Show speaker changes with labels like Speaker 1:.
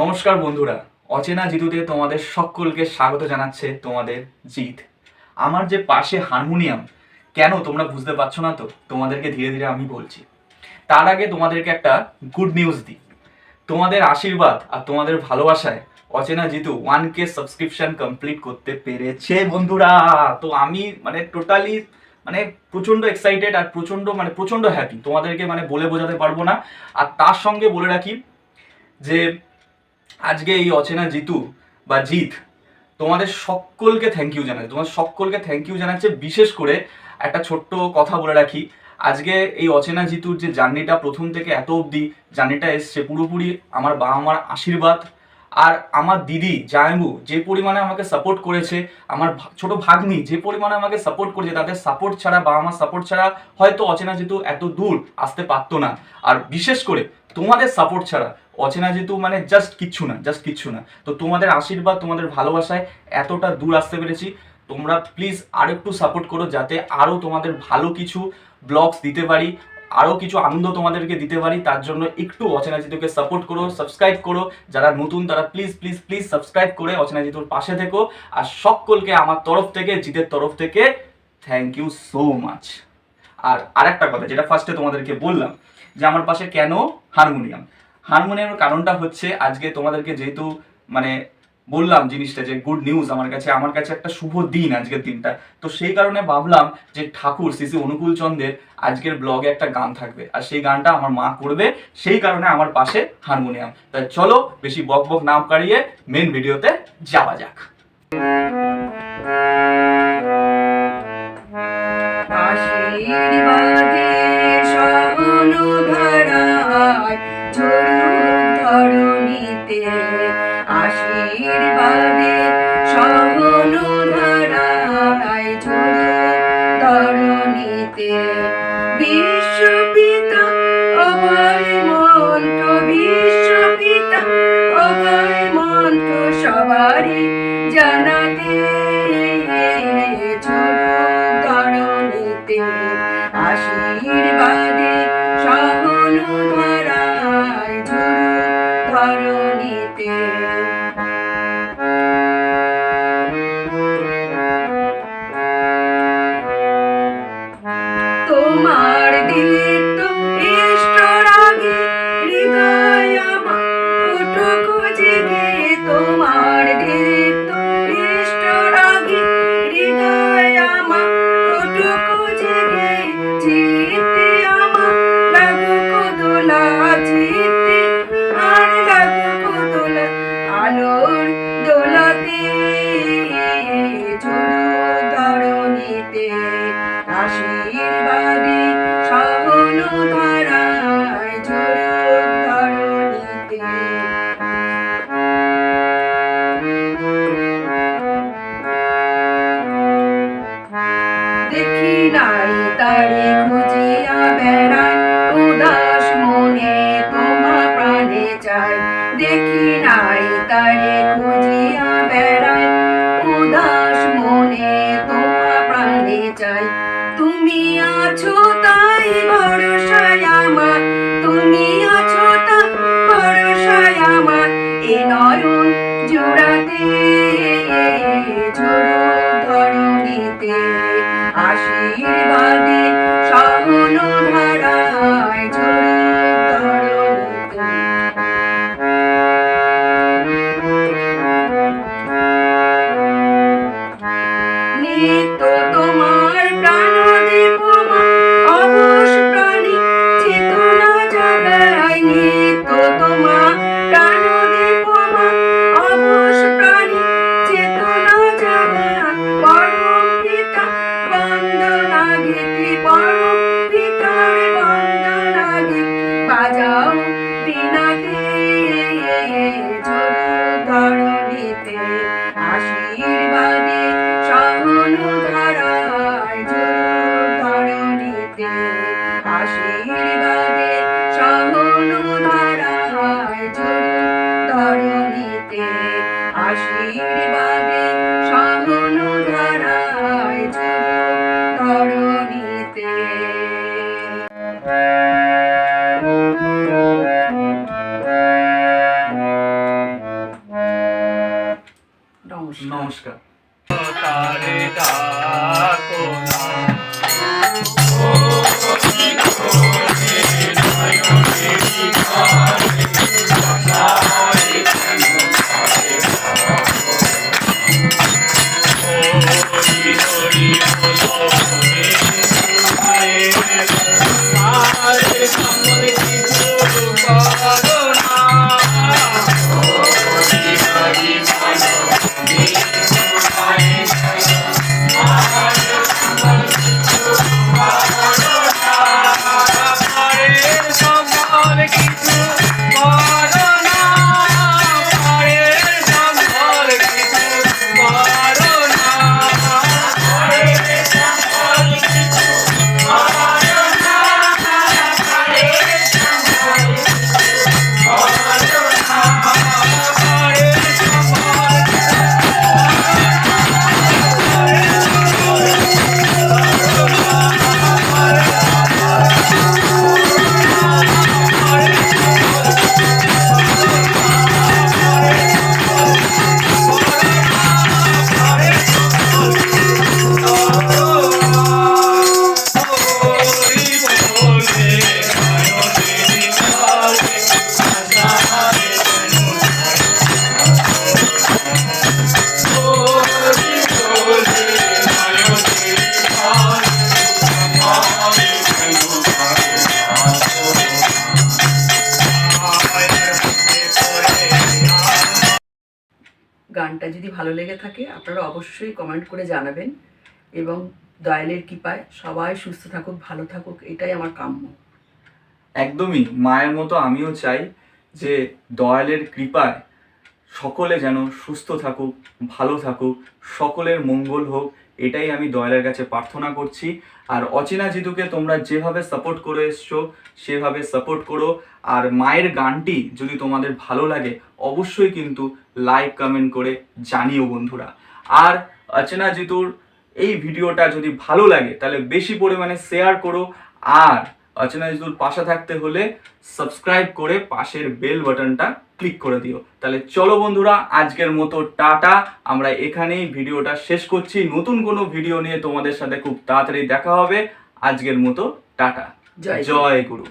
Speaker 1: নমস্কার বন্ধুরা, অচেনা জিতুতে তোমাদের সকলকে স্বাগত জানাচ্ছে তোমাদের জিত। আমার যে পাশে হারমোনিয়াম, কেন তোমরা বুঝতে পারছ না তো? তোমাদেরকে ধীরে ধীরে আমি বলছি। তার আগে তোমাদেরকে একটা গুড নিউজ দিই। তোমাদের আশীর্বাদ আর তোমাদের ভালোবাসায় অচেনা Jitu one K subscription complete করতে পেরেছে বন্ধুরা। তো আমি মানে টোটালি মানে প্রচণ্ড এক্সাইটেড আর প্রচণ্ড মানে প্রচণ্ড হ্যাপি তোমাদেরকে মানে বলে বোঝাতে পারব না। আর তার সঙ্গে বলে রাখি যে আজকে এই অচেনা জিতু বা জিত তোমাদের সকলকে থ্যাংক ইউ জানাই। তোমার সকলকে থ্যাংক ইউ জানাচ্ছে, বিশেষ করে একটা ছোট্ট কথা বলে রাখি। আজকে এই অচেনা জিতুর যে জার্নিটা প্রথম থেকে এত অবধি, জার্নিটা এসছে পুরোপুরি আমার বাবা মার আশীর্বাদ। আর আমার দিদি জায়বু যে পরিমাণে আমাকে সাপোর্ট করেছে, আমার ছোট ভাগ্নি যে পরিমাণে আমাকে সাপোর্ট করেছে, তাদের সাপোর্ট ছাড়া, বাবা মার সাপোর্ট ছাড়া হয়তো অচেনা জিতু এত দূর আসতে পারতো না। আর বিশেষ করে তোমাদের সাপোর্ট ছাড়া অচেনা যেহেতু মানে জাস্ট কিচ্ছু না জাস্ট কিচ্ছু না। তো তোমাদের আশীর্বাদ, তোমাদের ভালোবাসায় এতটা দূর আসতে পেরেছি। তোমরা প্লিজ আর একটু সাপোর্ট করো যাতে আরও তোমাদের ভালো কিছু ব্লগস দিতে পারি আরও কিছু আনন্দ তোমাদেরকে দিতে পারি। তার জন্য একটু অচেনা জিতুকে সাপোর্ট করো সাবস্ক্রাইব করো। যারা নতুন, তারা প্লিজ প্লিজ প্লিজ সাবস্ক্রাইব করে অচেনা জিতুর পাশে থেকো। আর সকলকে আমার তরফ থেকে, জিতের তরফ থেকে থ্যাংক ইউ সো মাচ আর আরেকটা কথা, যেটা ফার্স্টে তোমাদেরকে বললাম, যে আমার পাশে কেন হারমোনিয়াম? হারমোনিয়ামের কারণটা হচ্ছে আজকে তোমাদেরকে যেহেতু মানে বললাম জিনিসটা যে গুড নিউজ আমার কাছে আমার কাছে একটা শুভ দিন আজকের দিনটা। তো সেই কারণে ভাবলাম যে ঠাকুর শ্রী অনুকূল চন্দ্রের আজকের ব্লগে একটা গান থাকবে। আর সেই গানটা আমার মা করবে, সেই কারণে আমার পাশে হারমোনিয়াম। তাই চলো বেশি বক বক নাম কাড়িয়ে মেন ভিডিওতে যাওয়া যাক।
Speaker 2: আশীর্বাদে। বিশ্বপিতা অভয় মন্ত্র বিশ্বপিতা অভয় মন্ত্র সবারই জানাতে ধরণীতে আশীর্বাদে তোমার দীপ্ত আশীর্বাদে সহন ধারায় ঝুড়ু ধরণীতে দেখি নাই তারে চায় তুমি আছো তাই ভরসায় তুমি আছো তাই নয়ন জোড়াতে ঝোড়ো ধরণীতে আশীর্বাদে সহন ধারায় নিত্য তোমার
Speaker 1: নমস্কার।
Speaker 3: নমস্কার।
Speaker 2: গানটা যদি ভালো লেগে থাকে, আপনারা অবশ্যই কমেন্ট করে জানাবেন এবং দয়ালের কৃপায় সবাই সুস্থ থাকুক, ভালো থাকুক, এটাই আমার কাম্য।
Speaker 1: একদমই মায়ের মতো আমিও চাই যে দয়ালের কৃপায় সকলে যেন সুস্থ থাকুক, ভালো থাকুক, সকলের মঙ্গল হোক, এটাই আমি দয়ালের কাছে প্রার্থনা করছি। আর অচেনা জিতুকে তোমরা যেভাবে সাপোর্ট করে এসছো, সেভাবে সাপোর্ট করো। আর মায়ের গানটি যদি তোমাদের ভালো লাগে অবশ্যই কিন্তু লাইক কমেন্ট করে জানিও বন্ধুরা। আর অচেনা জিতুর এই ভিডিওটা যদি ভালো লাগে তাহলে বেশি পরিমাণে শেয়ার করো। আর অচেনা জিতুর পাশে থাকতে হলে সাবস্ক্রাইব করে পাশের বেল বাটনটা ক্লিক করে দিও। তাহলে চলো বন্ধুরা আজকের মতো টাটা। আমরা এখানেই ভিডিওটা শেষ করছি। নতুন কোনো ভিডিও নিয়ে তোমাদের সাথে খুব তাড়াতাড়ি দেখা হবে। আজকের মতো টাটা। জয় গুরু।